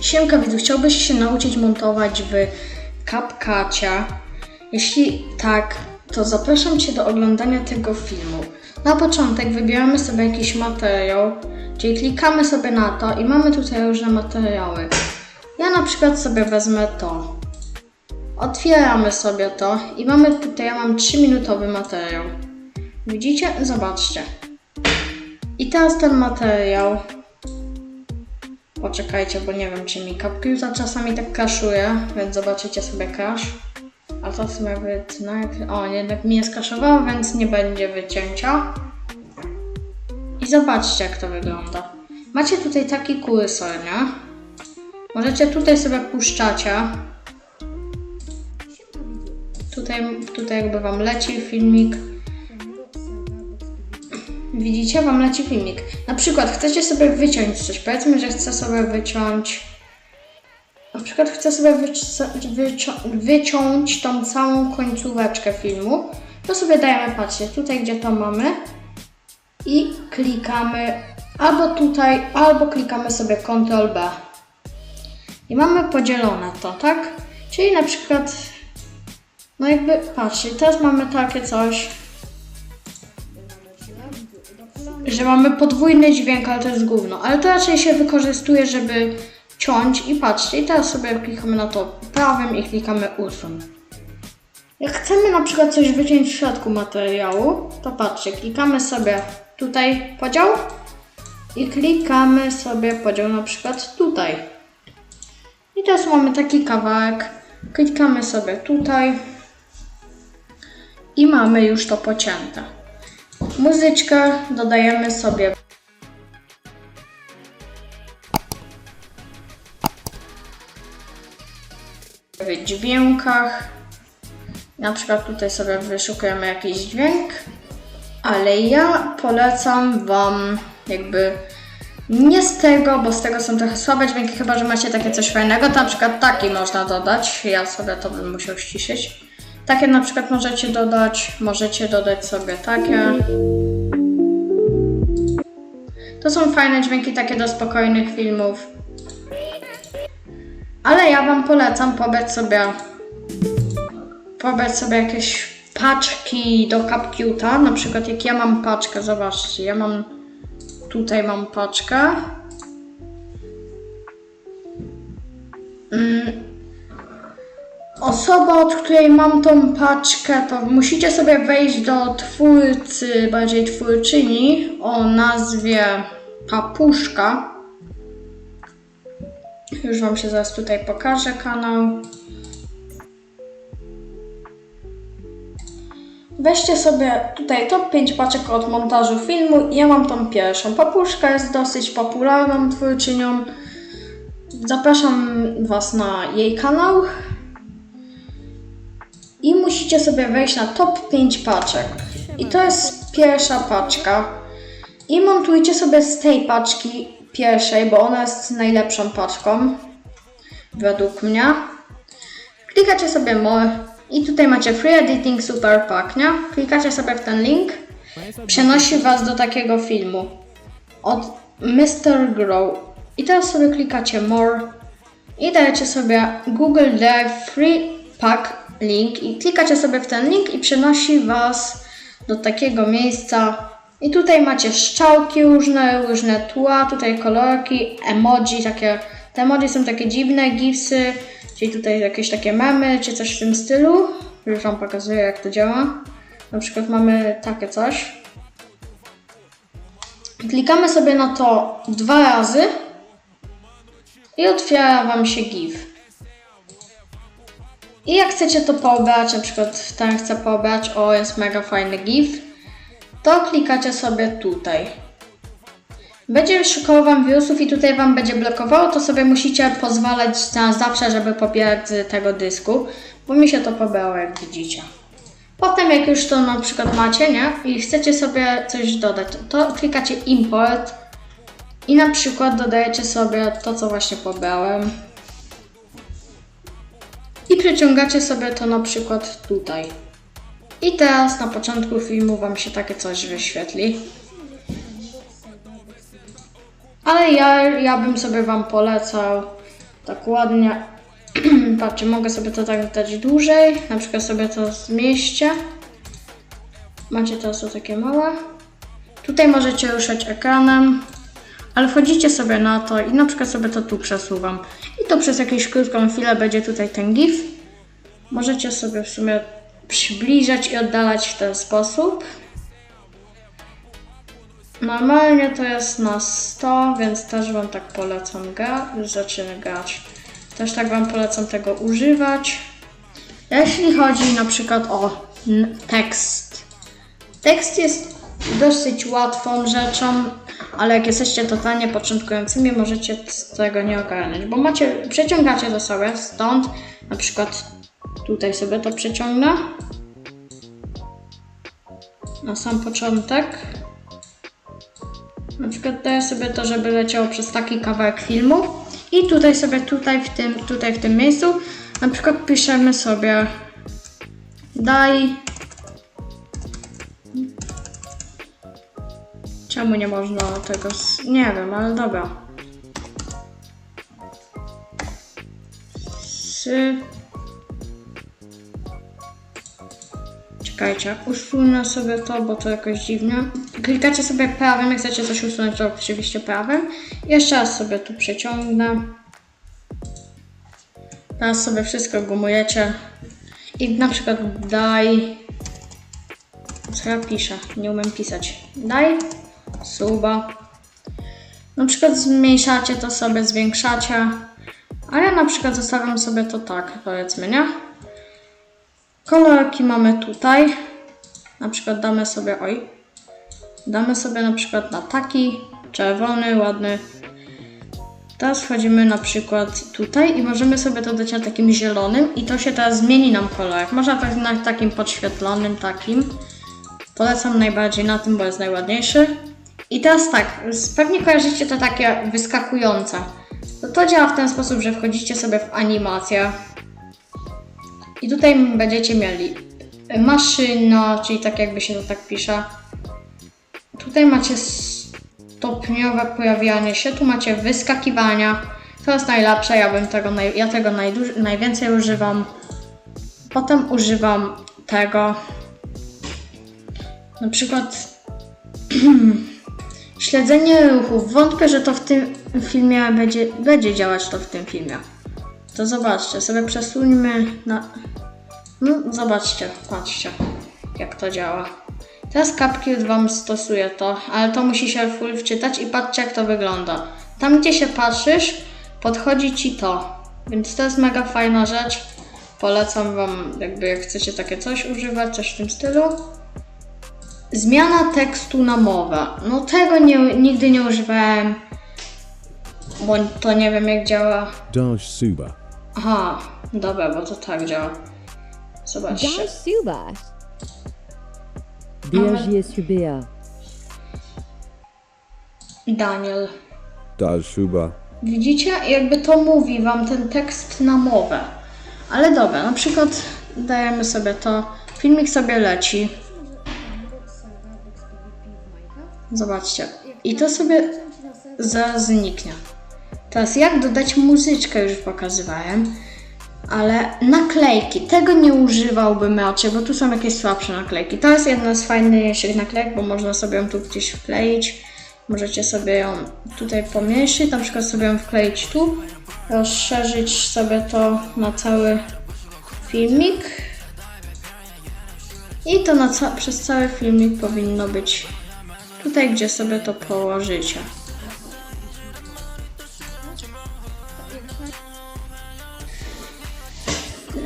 Siemka widzu, chciałbyś się nauczyć montować w CapCucie? Jeśli tak, to zapraszam Cię do oglądania tego filmu. Na początek wybieramy sobie jakiś materiał, czyli klikamy sobie na to i mamy tutaj różne materiały. Ja na przykład sobie wezmę to. Otwieramy sobie to i mamy tutaj, ja mam 3-minutowy materiał. Widzicie? Zobaczcie. I teraz ten materiał Poczekajcie, bo nie wiem, czy mi CapCuta czasami tak crashuje, więc zobaczycie sobie crash. A to sobie wytnę. O, jednak mi nie skaszowało, więc nie będzie wycięcia. I zobaczcie, jak to wygląda. Macie tutaj taki kursor, nie? Możecie tutaj sobie puszczacie. Tutaj, tutaj jakby wam leci filmik. Widzicie, wam leci filmik. Na przykład chcecie sobie wyciąć coś. Powiedzmy, że chcę sobie wyciąć. Na przykład chcę sobie wyci- wycią- wyciąć tą całą końcóweczkę filmu. To sobie dajemy, patrzcie, tutaj gdzie to mamy. I klikamy albo tutaj, albo klikamy sobie Ctrl B. I mamy podzielone to, tak? Czyli na przykład, no jakby, patrzcie, teraz mamy takie coś że mamy podwójny dźwięk, ale to jest gówno. Ale to raczej się wykorzystuje, żeby ciąć i patrzcie, i teraz sobie klikamy na to prawym i klikamy usun. Jak chcemy na przykład coś wyciąć w środku materiału, to patrzcie, klikamy sobie tutaj podział i klikamy sobie podział na przykład tutaj. I teraz mamy taki kawałek, klikamy sobie tutaj i mamy już to pocięte. Muzyczkę dodajemy sobie. W dźwiękach. Na przykład tutaj sobie wyszukujemy jakiś dźwięk, ale ja polecam Wam jakby nie z tego, bo z tego są trochę słabe dźwięki, chyba że macie takie coś fajnego, to na przykład taki można dodać. Ja sobie to bym musiał ściszyć. Takie na przykład możecie dodać, możecie dodać sobie takie. To są fajne dźwięki takie do spokojnych filmów. Ale ja Wam polecam pobrać sobie pobrać sobie jakieś paczki do CapCuta. Na przykład jak ja mam paczkę, zobaczcie, ja mam tutaj mam paczkę. Osoba, od której mam tą paczkę, to musicie sobie wejść do twórcy, bardziej twórczyni o nazwie Papuszka. Już Wam się zaraz tutaj pokażę kanał. Weźcie sobie tutaj top 5 paczek od montażu filmu ja mam tą pierwszą. Papuszka jest dosyć popularną twórczynią. Zapraszam Was na jej kanał. I musicie sobie wejść na top 5 paczek. I to jest pierwsza paczka. I montujcie sobie z tej paczki pierwszej, bo ona jest najlepszą paczką. Według mnie. Klikacie sobie more i tutaj macie Free Editing Super Pack, nie? Klikacie sobie w ten link. Przenosi Was do takiego filmu. Od Mr. Grow. I teraz sobie klikacie more i dajecie sobie Google Drive Free Pack link i klikacie sobie w ten link i przenosi Was do takiego miejsca. I tutaj macie strzałki różne, różne tła, tutaj kolorki, emoji, takie, te emoji są takie dziwne, gifsy, czyli tutaj jakieś takie memy, czy coś w tym stylu. Już Wam pokazuję jak to działa. Na przykład mamy takie coś. Klikamy sobie na to dwa razy i otwiera Wam się GIF. I jak chcecie to pobrać, na przykład ten chcę pobrać, o jest mega fajny GIF, to klikacie sobie tutaj. Będzie szukało Wam wirusów i tutaj Wam będzie blokowało, to sobie musicie pozwalać na zawsze, żeby pobierać z tego dysku, bo mi się to pobrało, jak widzicie. Potem jak już to na przykład macie, nie? I chcecie sobie coś dodać, to klikacie import i na przykład dodajecie sobie to, co właśnie pobrałem. I przeciągacie sobie to na przykład tutaj. I teraz na początku filmu Wam się takie coś wyświetli. Ale ja, ja bym sobie Wam polecał tak ładnie. Patrzcie, mogę sobie to tak dać dłużej. Na przykład sobie to zmieście. Macie teraz to takie małe. Tutaj możecie ruszać ekranem, ale wchodzicie sobie na to i na przykład sobie to tu przesuwam. To przez jakąś krótką chwilę będzie tutaj ten GIF. Możecie sobie w sumie przybliżać i oddalać w ten sposób. Normalnie to jest na 100, więc też Wam tak polecam gra, rzeczy grać. Też tak Wam polecam tego używać. Jeśli chodzi na przykład o tekst. Tekst jest dosyć łatwą rzeczą, ale jak jesteście totalnie początkującymi, możecie tego nie ogarnąć, bo macie, przeciągacie to sobie stąd, na przykład tutaj sobie to przeciągnę. Na sam początek. Na przykład daję sobie to, żeby leciało przez taki kawałek filmu. I tutaj sobie, tutaj w tym, tutaj w tym miejscu, na przykład piszemy sobie daj Czemu nie można tego. Z... Nie wiem, ale dobra. Sy. Czekajcie, usunę sobie to, bo to jakoś dziwne. Klikacie sobie prawym, jak chcecie coś usunąć, to oczywiście prawym. Jeszcze raz sobie tu przeciągnę. Teraz sobie wszystko gumujecie. I na przykład daj. Co ja piszę? Nie umiem pisać. Daj suba. Na przykład zmniejszacie to sobie, zwiększacie. A ja na przykład zostawiam sobie to tak, powiedzmy, nie? Kolorki mamy tutaj. Na przykład damy sobie, oj, damy sobie na przykład na taki czerwony, ładny. Teraz wchodzimy na przykład tutaj i możemy sobie to dać na takim zielonym i to się teraz zmieni nam kolorek. Można tak na takim podświetlonym takim. Polecam najbardziej na tym, bo jest najładniejszy. I teraz tak, pewnie kojarzycie to takie wyskakujące. To, to działa w ten sposób, że wchodzicie sobie w animację. I tutaj będziecie mieli maszyna, czyli tak jakby się to tak pisze. Tutaj macie stopniowe pojawianie się, tu macie wyskakiwania. To jest najlepsze, ja bym tego, naj, ja tego najwięcej używam. Potem używam tego. Na przykład śledzenie ruchów. Wątpię, że to w tym filmie będzie, będzie działać to w tym filmie. To zobaczcie, sobie przesuńmy na... No, zobaczcie, patrzcie, jak to działa. Teraz CapCut Wam stosuje to, ale to musi się full wczytać i patrzcie, jak to wygląda. Tam, gdzie się patrzysz, podchodzi Ci to. Więc to jest mega fajna rzecz. Polecam Wam, jakby jak chcecie takie coś używać, coś w tym stylu. Zmiana tekstu na mowę. No tego nie, nigdy nie używałem, bo to nie wiem jak działa. Dash Suba. Aha, dobra, bo to tak działa. Zobaczcie. Dash Suba. Subea. Daniel. Dash Suba. Widzicie, jakby to mówi wam ten tekst na mowę. Ale dobra, na przykład dajemy sobie to, filmik sobie leci. Zobaczcie. I to sobie zaraz zniknie. Teraz jak dodać muzyczkę już pokazywałem. Ale naklejki, tego nie używałbym raczej, bo tu są jakieś słabsze naklejki. To jest jedna z fajniejszych naklejek, bo można sobie ją tu gdzieś wkleić. Możecie sobie ją tutaj pomniejszyć, na przykład sobie ją wkleić tu, rozszerzyć sobie to na cały filmik. I to na ca- przez cały filmik powinno być tutaj, gdzie sobie to położycie.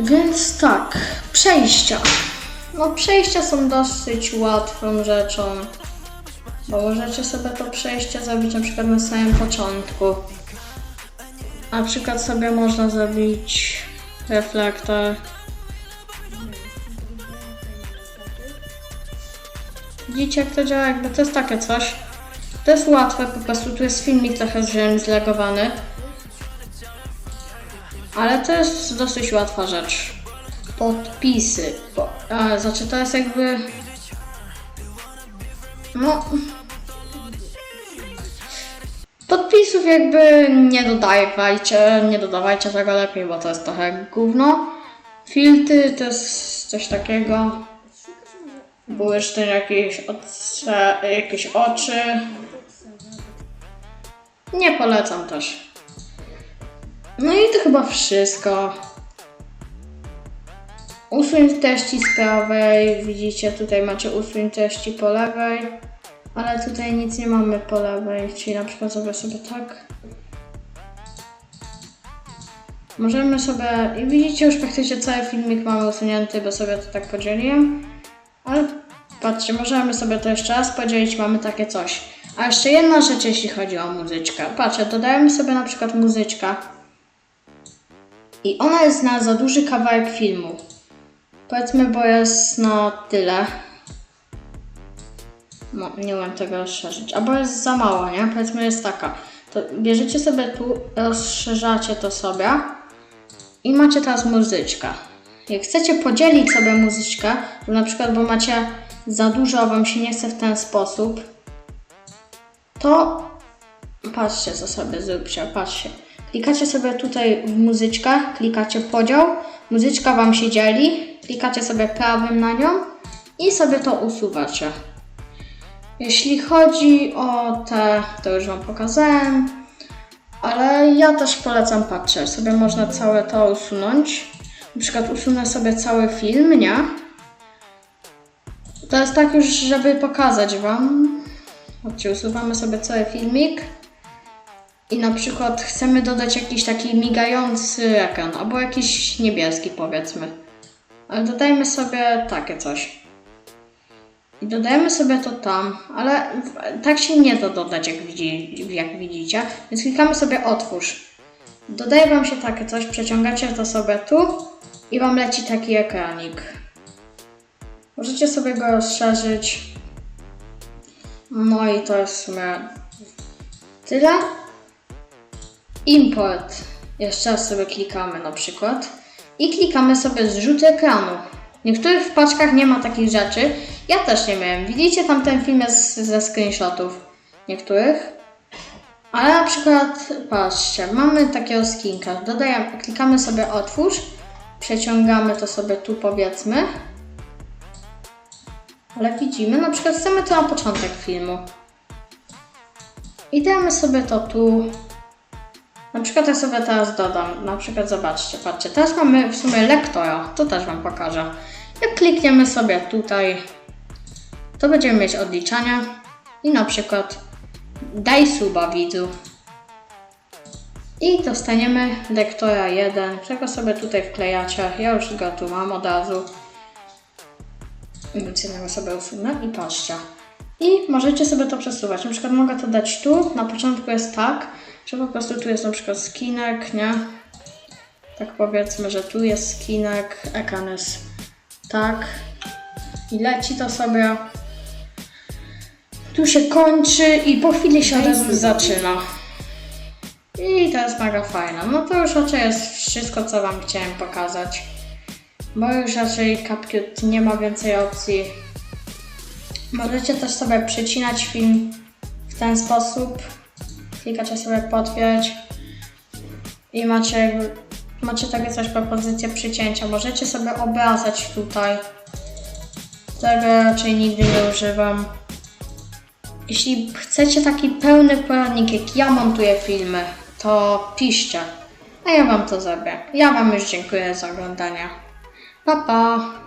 Więc tak, przejścia. No przejścia są dosyć łatwą rzeczą. Bo możecie sobie to przejście zrobić na przykład na samym początku. Na przykład sobie można zrobić reflektor. Widzicie jak to działa? Jakby to jest takie coś. To jest łatwe, po prostu tu jest filmik trochę źle zlegowany. Ale to jest dosyć łatwa rzecz. Podpisy. Po, a, znaczy to jest jakby... No... Podpis filtrów jakby nie dodawajcie, nie dodawajcie tego lepiej, bo to jest trochę gówno. Filtry to jest coś takiego. Błyszczeń jakieś, oce, jakieś oczy. Nie polecam też. No i to chyba wszystko. Usuń treści z prawej. Widzicie, tutaj macie usuń treści po lewej. Ale tutaj nic nie mamy po lewej, czyli na przykład zrobię sobie tak. Możemy sobie, i widzicie już praktycznie cały filmik mamy usunięty, bo sobie to tak podzieliłem. Ale patrzcie, możemy sobie to jeszcze raz podzielić, mamy takie coś. A jeszcze jedna rzecz, jeśli chodzi o muzyczkę. Patrzcie, dodajemy sobie na przykład muzyczkę. I ona jest na za duży kawałek filmu. Powiedzmy, bo jest na tyle. No, nie umiem tego rozszerzyć. Albo jest za mała, nie? Powiedzmy jest taka. To bierzecie sobie tu, rozszerzacie to sobie i macie teraz muzyczkę. Jak chcecie podzielić sobie muzyczkę, na przykład, bo macie za dużo, wam się nie chce w ten sposób, to patrzcie, co sobie zróbcie, patrzcie. Klikacie sobie tutaj w muzyczkę, klikacie podział, muzyczka wam się dzieli, klikacie sobie prawym na nią i sobie to usuwacie. Jeśli chodzi o te, to już Wam pokazałem, ale ja też polecam patrzeć. Sobie można całe to usunąć. Na przykład usunę sobie cały film, nie? Jest tak już, żeby pokazać Wam. Chodźcie, usuwamy sobie cały filmik. I na przykład chcemy dodać jakiś taki migający ekran, albo jakiś niebieski powiedzmy. Ale dodajmy sobie takie coś. I dodajemy sobie to tam, ale tak się nie da dodać, jak, widzi, jak widzicie. Więc klikamy sobie otwórz. Dodaje Wam się takie coś, przeciągacie to sobie tu i Wam leci taki ekranik. Możecie sobie go rozszerzyć. No i to jest w sumie tyle. Import. Jeszcze raz sobie klikamy na przykład. I klikamy sobie zrzut ekranu. Niektórych w paczkach nie ma takich rzeczy. Ja też nie miałem. Widzicie tam ten film jest ze screenshotów niektórych. Ale na przykład, patrzcie, mamy takiego skinka. Dodajemy, klikamy sobie otwórz. Przeciągamy to sobie tu powiedzmy. Ale widzimy, na przykład chcemy to na początek filmu. I damy sobie to tu. Na przykład ja sobie teraz dodam, na przykład zobaczcie, patrzcie, teraz mamy w sumie lektora, to też Wam pokażę. Jak klikniemy sobie tutaj, to będziemy mieć odliczania i na przykład daj suba widzu. I dostaniemy lektora 1, czego sobie tutaj wklejacie, ja już go tu mam od razu. Jednego sobie usunę i patrzcie. I możecie sobie to przesuwać. Na przykład mogę to dać tu. Na początku jest tak, że po prostu tu jest na przykład skinek, nie? Tak powiedzmy, że tu jest skinek, ekran jest tak. I leci to sobie. Tu się kończy i po chwili się razu zaczyna. I to jest mega fajne. No to już raczej jest wszystko, co Wam chciałem pokazać. Bo już raczej CapCut nie ma więcej opcji. Możecie też sobie przecinać film w ten sposób. Klikacie sobie potwierdź i macie, macie takie coś propozycję przycięcia. Możecie sobie obracać tutaj. Tego raczej nigdy nie używam. Jeśli chcecie taki pełny poradnik, jak ja montuję filmy, to piszcie, a ja Wam to zrobię. Ja Wam już dziękuję za oglądanie. 爸爸